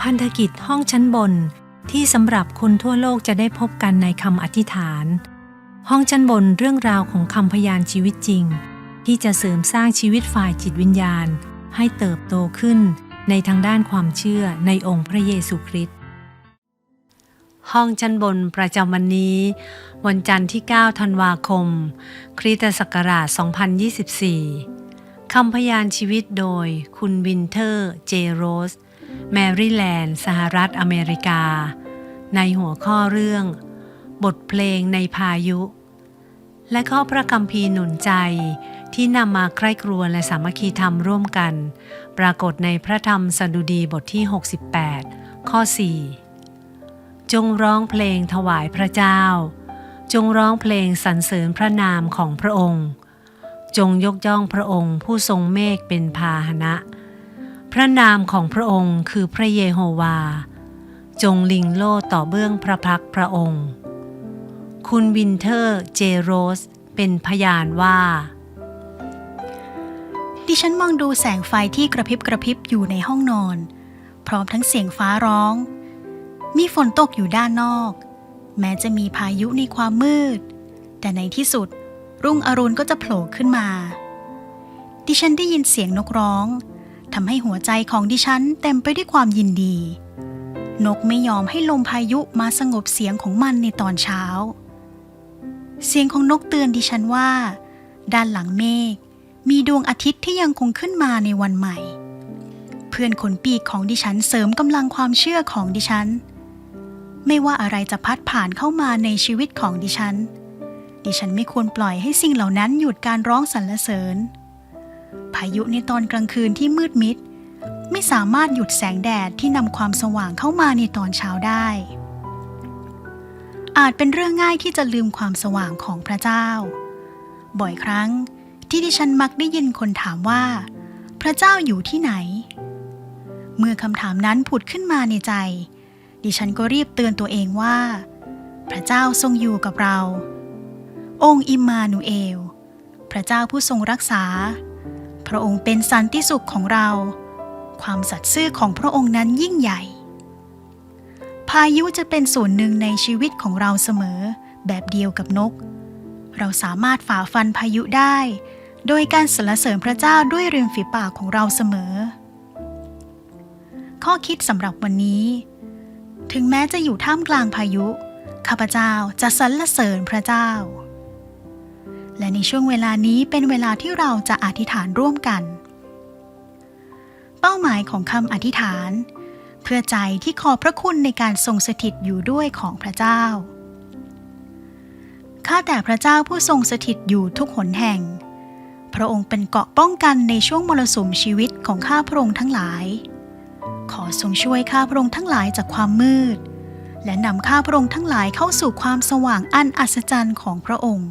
พันธกิจห้องชั้นบนที่สำหรับคนทั่วโลกจะได้พบกันในคำอธิษฐาน ห้องชั้นบนเรื่องราวของคำพยานชีวิตจริง ที่จะเสริมสร้างชีวิตฝ่ายจิตวิญญาณ ให้เติบโตขึ้นในทางด้านความเชื่อในองค์พระเยซูคริสต์ห้องชั้นบนประจำวันนี้ วันจันทร์ที่ 9 ธันวาคม คริสตศักราช 2024คำพยานชีวิตโดยคุณวินเทอร์ เจโรส แมริแลนด์ สหรัฐอเมริกา ในหัวข้อเรื่อง บทเพลงในพายุ และข้อพระคัมภีร์หนุนใจที่นำมาใคร่ครวญและสามัคคีธรรมร่วมกัน ปรากฏในพระธรรมสดุดีบทที่ 68 ข้อ 4 จงร้องเพลงถวายพระเจ้า จงร้องเพลงสรรเสริญพระนามของพระองค์ จงยกย่องพระองค์ผู้ทรงเมฆเป็นพาหนะ พระนามของพระองค์คือพระเยโฮวา จงลิงโลต่อเบื้องพระพักพระองค์ คุณวินเทอร์เจโรสเป็นพยานว่า ดิฉันมองดูแสงไฟที่กระพริบกระพริบอยู่ในห้องนอน พร้อมทั้งเสียงฟ้าร้อง มีฝนตกอยู่ด้านนอก แม้จะมีพายุในความมืด แต่ในที่สุดรุ่งอรุณก็จะโผล่ขึ้นมา ดิฉันได้ยินเสียงนกร้อง ทำให้หัวใจของดิฉันเต็มไปด้วยความยินดี นกไม่ยอมให้ลมพายุมาสงบเสียงของมันในตอนเช้า เสียงของนกเตือนดิฉันว่า ด้านหลังเมฆมีดวงอาทิตย์ที่ยังคงขึ้นมาในวันใหม่ เพื่อนขนปีกของดิฉันเสริมกำลังความเชื่อของดิฉัน ไม่ว่าอะไรจะพัดผ่านเข้ามาในชีวิตของดิฉัน ดิฉันไม่ควรปล่อยให้สิ่งเหล่านั้นหยุดการร้องสรรเสริญ พายุในตอนกลางคืนที่มืดมิด ไม่สามารถหยุดแสงแดดที่นำความสว่างเข้ามาในตอนเช้าได้ อาจเป็นเรื่องง่ายที่จะลืมความสว่างของพระเจ้า บ่อยครั้งที่ดิฉันมักได้ยินคนถามว่า พระเจ้าอยู่ที่ไหน เมื่อคำถามนั้นผุดขึ้นมาในใจ ดิฉันก็รีบเตือนตัวเองว่า พระเจ้าทรงอยู่กับเรา องค์อิมมานูเอล พระเจ้าผู้ทรงรักษา ระองค์เป็นสันติสุขของเรา ความสัตย์ซื่อของพระองค์นั้นยิ่งใหญ่ พายุจะเป็นส่วนหนึ่งในชีวิตของเราเสมอ แบบเดียวกับนก เราสามารถฝ่าฟันพายุได้ โดยการสรรเสริญพระเจ้าด้วยริมฝีปากของเราเสมอ ข้อคิดสำหรับวันนี้ ถึงแม้จะอยู่ท่ามกลางพายุ ข้าพเจ้าจะสรรเสริญพระเจ้า และในช่วงเวลานี้เป็นเวลาที่เราจะอธิษฐานร่วมกัน เป้าหมายของคำอธิษฐาน เพื่อใจที่ขอพระคุณในการทรงสถิตอยู่ด้วยของพระเจ้า ข้าแต่พระเจ้าผู้ทรงสถิตอยู่ทุกหนแห่ง พระองค์เป็นเกราะป้องกันในช่วงมรสุมชีวิตของข้าพระองค์ทั้งหลาย ขอทรงช่วยข้าพระองค์ทั้งหลายจากความมืด และนำข้าพระองค์ทั้งหลายเข้าสู่ความสว่างอันอัศจรรย์ของพระองค์